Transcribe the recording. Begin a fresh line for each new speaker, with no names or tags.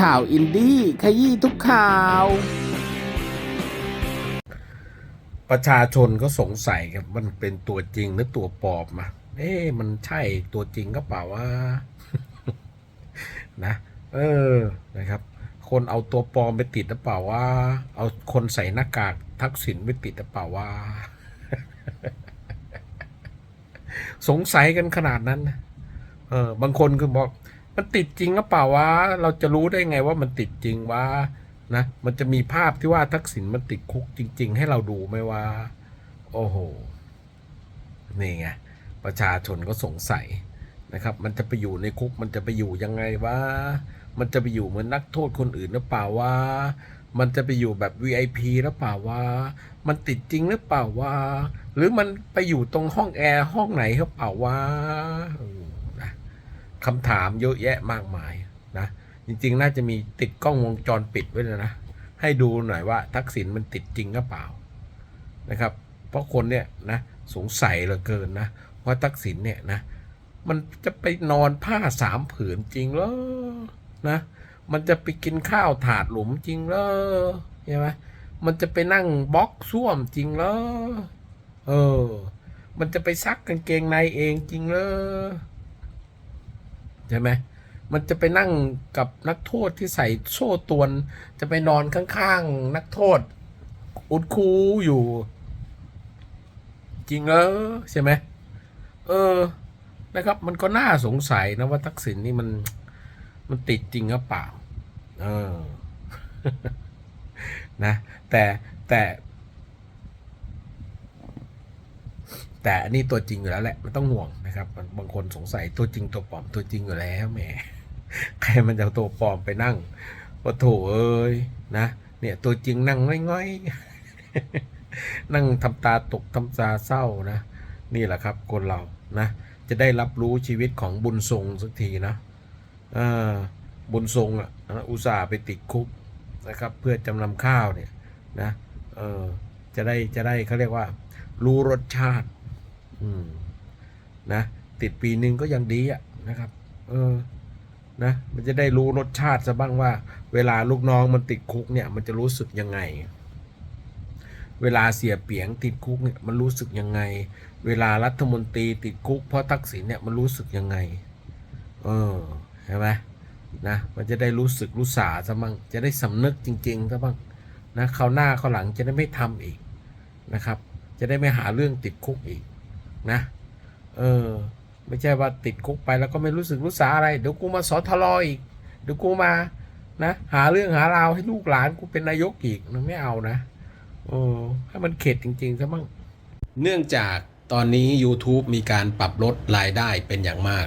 ข่าวอินดี้ขยี้ทุกข่าว ประชาชนก็สงสัยครับมันเป็นตัวจริงหรือตัวปลอมมาเอ๊ะมันใช่ตัวจริงก็เปล่าว่านะ เออนะครับ คนเอาตัวปลอมไปติดหรือเปล่าว่าเอาคนใส่หน้ากากทักษิณไปติดหรือเปล่าว่าสงสัยกันขนาดนั้น เออบางคนคือบอก มันติดจริงหรือเปล่าวะเราจะรู้ได้ไงว่ามันติดจริงวะนะ มันจะมีภาพที่ว่าทักษิณมันติดคุกจริง ๆ ให้เราดูไหมว่า โอ้โห นี่ไงประชาชนก็สงสัยนะครับ มันจะไปอยู่ในคุกมันจะไปอยู่ยังไงวะมันจะไปอยู่เหมือนนักโทษคนอื่นหรือเปล่าวะมันจะไปอยู่แบบ VIP หรือเปล่าวะมันติดจริงหรือเปล่าวะหรือมันไปอยู่ตรงห้องแอร์ห้องไหนหรือเปล่าวะเออนะ คำถามเยอะแยะมากมายนะจริง ๆ น่าจะมีติดกล้องวงจรปิดไว้เลยนะ ให้ดูหน่อยว่าทักษิณมันติดจริงหรือเปล่านะครับ เพราะคนเนี่ยนะสงสัยเหลือเกินนะว่าทักษิณเนี่ยนะมันจะไปนอนผ้าสามผืนจริงเหรอนะมันจะไปกินข้าวถาดหลุมจริงเหรอใช่ไหมมันจะไปนั่งบล็อกส้วมจริงเหรอเออ มันจะไปซักกางเกงในเองจริงเหรอ ใช่ไหมมันจะไปนั่งกับนักโทษที่ใส่โซ่ตวน จะไปนอนข้างๆนักโทษ อุดคูอยู่ จริงเหรอใช่ไหมเออนะครับ มันก็น่าสงสัยนะว่าทักษิณนี่มันมันติดจริงหรือเปล่า เออ นะ แต่แต่ แต่อันนี้ตัวจริงอยู่แล้วแหละไม่ต้องห่วงนะครับบางคนสงสัยตัวจริงตัวปลอมตัวจริงอยู่แล้วแหมใครมันจะตัวปลอมไปนั่งว่าโถเอ้ยนะเนี่ยตัวจริงนั่งง่อยๆนั่งทำตาตกทำตาเศร้านะ นี่แหละครับคนเรานะจะได้รับรู้ชีวิตของบุญทรงสักทีนะอ่าบุญทรงอะนะอุตส่าห์ไปติดคุกนะครับ เพื่อจำนำข้าวเนี่ยนะเออจะได้จะได้เขาเรียกว่า รู้รสชาติ อืม นะติดปีหนึ่งก็ยังดีอะนะครับ เออ นะ มันจะได้รู้รสชาติซะบ้างว่า เวลาลูกน้องมันติดคุกเนี่ย มันจะรู้สึกยังไง เวลาเสียเปียงติดคุกเนี่ยมันรู้สึกยังไง เวลารัฐมนตรีติดคุกเพราะทักษิณเนี่ยมันรู้สึกยังไง เออใช่ไหมนะ มันจะได้รู้สึกรู้สาซะบ้างจะได้สำนึกจริงๆซะบ้างนะคราวหน้าคราวหลังจะได้ไม่ทำอีกนะครับ จะได้ไม่หาเรื่องติดคุกอีก นะ เออ ไม่ใช่ว่าติดคุกไปแล้วก็ไม่รู้สึกรู้สาอะไร เดี๋ยวกูมาสอทลออีก เดี๋ยวกูมา นะ หาเรื่องหาราวให้ลูกหลานกูเป็นนายกอีกมันไม่เอานะ โอ้ให้มันเข็ดจริงๆซะบ้าง เนื่องจากตอนนี้ YouTube มีการปรับลดรายได้เป็นอย่างมาก